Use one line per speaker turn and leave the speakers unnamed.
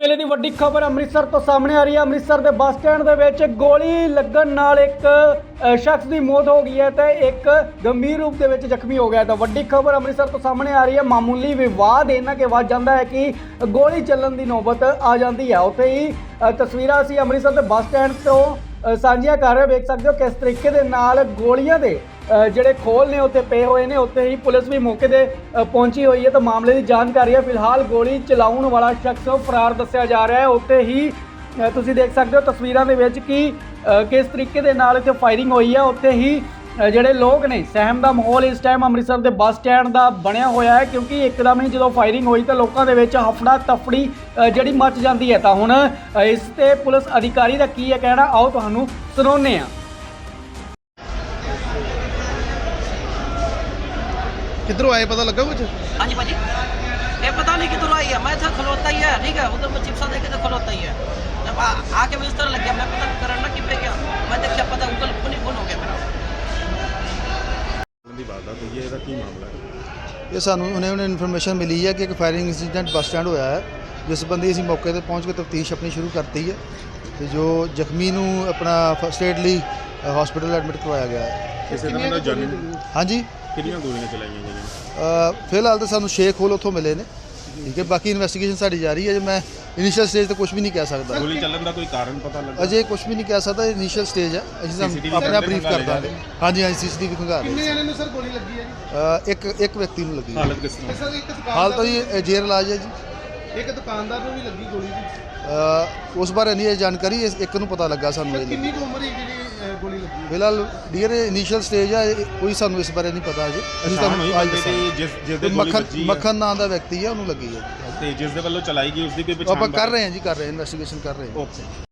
ਵੇਲੇ ਦੀ ਵੱਡੀ ਖਬਰ ਅੰਮ੍ਰਿਤਸਰ ਤੋਂ ਸਾਹਮਣੇ ਆ ਰਹੀ ਹੈ। ਅੰਮ੍ਰਿਤਸਰ ਦੇ ਬੱਸ ਸਟੈਂਡ ਦੇ ਵਿੱਚ ਗੋਲੀ ਲੱਗਣ ਨਾਲ ਇੱਕ ਸ਼ਖਸ ਦੀ ਮੌਤ ਹੋ ਗਈ ਹੈ ਤੇ ਇੱਕ ਗੰਭੀਰ ਰੂਪ ਦੇ ਵਿੱਚ ਜ਼ਖਮੀ ਹੋ ਗਿਆ ਤਾਂ ਵੱਡੀ ਖਬਰ ਅੰਮ੍ਰਿਤਸਰ ਤੋਂ ਸਾਹਮਣੇ ਆ ਰਹੀ ਹੈ। ਮਾਮੂਲੀ ਵਿਵਾਦ ਇਹਨਾਂ ਕੇ ਵੱਧ ਜਾਂਦਾ ਹੈ ਕਿ ਗੋਲੀ ਚੱਲਣ ਦੀ ਨੌਬਤ ਆ ਜਾਂਦੀ ਹੈ। ਉੱਥੇ ਹੀ ਤਸਵੀਰਾਂ ਅਸੀਂ ਅੰਮ੍ਰਿਤਸਰ ਦੇ ਬੱਸ ਸਟੈਂਡ ਤੋਂ ਸਾਂਝੀਆਂ ਕਰ ਰਹੇ ਵੇਖ ਸਕਦੇ ਹੋ ਕਿਸ ਤਰੀਕੇ ਦੇ ਨਾਲ ਗੋਲੀਆਂ ਦੇ ਜਿਹੜੇ ਖੋਲ ਨੇ, ਉੱਥੇ ਪਏ ਹੋਏ ਨੇ, ਉੱਥੇ ਹੀ ਪੁਲਿਸ ਵੀ ਮੌਕੇ ਤੇ ਪਹੁੰਚੀ ਹੋਈ ਹੈ। ਤਾਂ ਮਾਮਲੇ ਦੀ ਜਾਣਕਾਰੀ ਹੈ। ਫਿਲਹਾਲ ਗੋਲੀ ਚਲਾਉਣ ਵਾਲਾ ਸ਼ਖਸ ਫਰਾਰ ਦੱਸਿਆ ਜਾ ਰਿਹਾ ਹੈ। ਉੱਥੇ ਹੀ ਤੁਸੀਂ ਦੇਖ ਸਕਦੇ ਹੋ ਤਸਵੀਰਾਂ ਦੇ ਵਿੱਚ ਕਿ ਕਿਸ ਤਰੀਕੇ ਦੇ ਨਾਲ ਇੱਥੇ ਫਾਇਰਿੰਗ ਹੋਈ ਹੈ। ਉੱਥੇ ਹੀ ਜਿਹੜੇ ਲੋਕ ਨੇ, ਸਹਿਮ ਦਾ ਮਾਹੌਲ ਇਸ ਟਾਈਮ ਅੰਮ੍ਰਿਤਸਰ ਦੇ ਬੱਸ ਸਟੈਂਡ ਦਾ ਬਣਿਆ ਹੋਇਆ ਹੈ। ਕਿਉਂਕਿ ਇੱਕਦਮ ਹੀ ਜਦੋਂ ਫਾਇਰਿੰਗ ਹੋਈ ਤਾਂ ਲੋਕਾਂ ਦੇ ਵਿੱਚ ਹਫੜਾ ਤਫੜੀ ਜਿਹੜੀ ਮੱਚ ਜਾਂਦੀ ਹੈ। ਤਾਂ ਹੁਣ ਇਸ ਤੇ ਪੁਲਿਸ ਅਧਿਕਾਰੀ ਦਾ ਕੀ ਹੈ ਕਹਿਣਾ, ਆਓ ਤੁਹਾਨੂੰ ਸੁਣਾਉਂਦੇ ਹਾਂ।
ਕਿੱਧਰੋਂ ਆਏ ਪਤਾ ਲੱਗਾ ਕੁਝ
हाँ जी भाजी ये पता नहीं किधर आई है मैं था खलोता ही है ठीक है उधर मैं चिप्सा देखे तो खलोता ही है जब आ, आके मैं इस तरह लग गया मैं पता करना कि पे गया मैं देखा पता गूगल फोन ही फोन हो गया मेरा
ਦੀ ਵਾਰਦਾਤ ਹੋਈ ਹੈ ਇਹਦਾ ਕੀ ਮਾਮਲਾ ਹੈ
ਇਹ ਸਾਨੂੰ ਉਹਨੇ ਉਹਨੇ ਇਨਫੋਰਮੇਸ਼ਨ ਮਿਲੀ ਹੈ ਕਿ ਇੱਕ ਫਾਇਰਿੰਗ ਇਨਸੀਡੈਂਟ ਬੱਸ ਸਟੈਂਡ ਹੋਇਆ ਹੈ ਜਿਸ ਸੰਬੰਧੀ ਅਸੀਂ ਮੌਕੇ ਤੇ ਪਹੁੰਚ ਕੇ ਤਫਤੀਸ਼ ਆਪਣੀ ਸ਼ੁਰੂ ਕਰਤੀ ਹੈ ਤੇ ਜੋ ਜ਼ਖਮੀ ਨੂੰ ਆਪਣਾ ਫਸਟ ਏਡ ਲਈ ਹਸਪੀਟਲ ਐਡਮਿਟ ਕਰਵਾਇਆ ਗਿਆ ਹੈ
ਕਿਸੇ ਤਰ੍ਹਾਂ ਦਾ ਜਾਨੀ
ਹਾਂਜੀ
ਕਿੰਨੀਆਂ ਗੋਲੀਆਂ ਚਲਾਈਆਂ ਗਈਆਂ?
ਅ, ਫਿਲਹਾਲ ਤਾਂ ਸਾਨੂੰ ਸ਼ੇਖ ਹੋਲ ਉੱਥੋਂ ਮਿਲੇ ਨੇ। ਠੀਕ ਹੈ ਬਾਕੀ ਇਨਵੈਸਟੀਗੇਸ਼ਨ ਸਾਡੀ ਜਾਰੀ ਹੈ। ਜੇ ਮੈਂ ਇਨੀਸ਼ੀਅਲ ਸਟੇਜ ਤੇ ਕੁਝ ਵੀ ਨਹੀਂ ਕਹਿ ਸਕਦਾ।
ਗੋਲੀ ਚੱਲਣ ਦਾ ਕੋਈ ਕਾਰਨ ਪਤਾ ਲੱਗਾ?
ਅਜੇ ਕੁਝ ਵੀ ਨਹੀਂ ਕਹਿ ਸਕਦਾ ਇਨੀਸ਼ੀਅਲ ਸਟੇਜ ਹੈ। ਅਸੀਂ
CCTV
ਤੁਹਾਨੂੰ ਆਪਣੇ ਆਪ
ਖੰਗਾਲ
ਬਰੀਫ ਕਰ
ਰਹੇ
ਦਾਂਗੇ ਹਾਂਜੀ ਹਾਂਜੀ ਸੀਸੀਟੀਵੀ ਖੰਗਾ ਰਹੇ
ਕਿੰਨੇ ਜਣੇ ਨੂੰ ਸਰ ਗੋਲੀ ਲੱਗੀ ਹੈ ਜੀ?
ਅ, ਇੱਕ ਇੱਕ ਵਿਅਕਤੀ ਨੂੰ ਲੱਗੀ। ਹੈ।
ਹਾਲਤ ਕਿਸ ਤਰ੍ਹਾਂ?
ਸਰ ਇੱਕ ਦੁਕਾਨਦਾਰ
ਹਾਲ ਤਾਂ ਜੀ ਅ, ਜੇਰ ਇਲਾਜ ਹੈ ਜੀ।
ਇੱਕ ਦੁਕਾਨਦਾਰ ਨੂੰ ਵੀ ਲੱਗੀ ਗੋਲੀ ਜੀ।
ਅ, ਉਸ ਬਾਰੇ ਨਹੀਂ ਇਹ ਜਾਣਕਾਰੀ ਇਸ ਇੱਕ ਨੂੰ ਪਤਾ ਲੱਗਾ ਸਾਨੂੰ
ਕਿੰਨੀ ਕੁ ਉਮਰ ਹੈ ਜਿਹੜੀ ਗੋਲੀ ਲੱਗੀ ਹੈ?
ਫਿਲਹਾਲ ਡੀਅਰ ਇਨੀਸ਼ੀਅਲ ਸਟੇਜ ਇਹ- ਕੋਈ ਸਾਨੂੰ ਇਸ ਬਾਰੇ ਨਹੀਂ ਪਤਾ ਅਜੇ ਅਸੀਂ ਤੁਹਾਨੂੰ ਅੱਜ
ਜਿਸ ਜਿਸ ਦੇ
ਦੱਸਾਂਗੇ।
ਗੋਲੀ
ਮੱਖਣ
ਵੱਜੀ ਹੈ
ਮੱਖਣ ਨਾਂ ਦਾ ਵਿਅਕਤੀ ਹੈ ਉਹਨੂੰ ਲੱਗੀ ਹੈ
ਤੇ ਜਿਸ ਦੇ ਵੱਲੋਂ ਚਲਾਈ ਗਈ ਉਸ ਦੀ ਕੋਈ ਪਛਾਣ
ਆਪਾਂ ਕਰ ਰਹੇ ਹਾਂ ਜੀ ਕਰ ਰਹੇ ਹਾਂ ਇਨਵੈਸਟੀਗੇਸ਼ਨ ਕਰ ਰਹੇ ਹਾਂ।
ਓਕੇ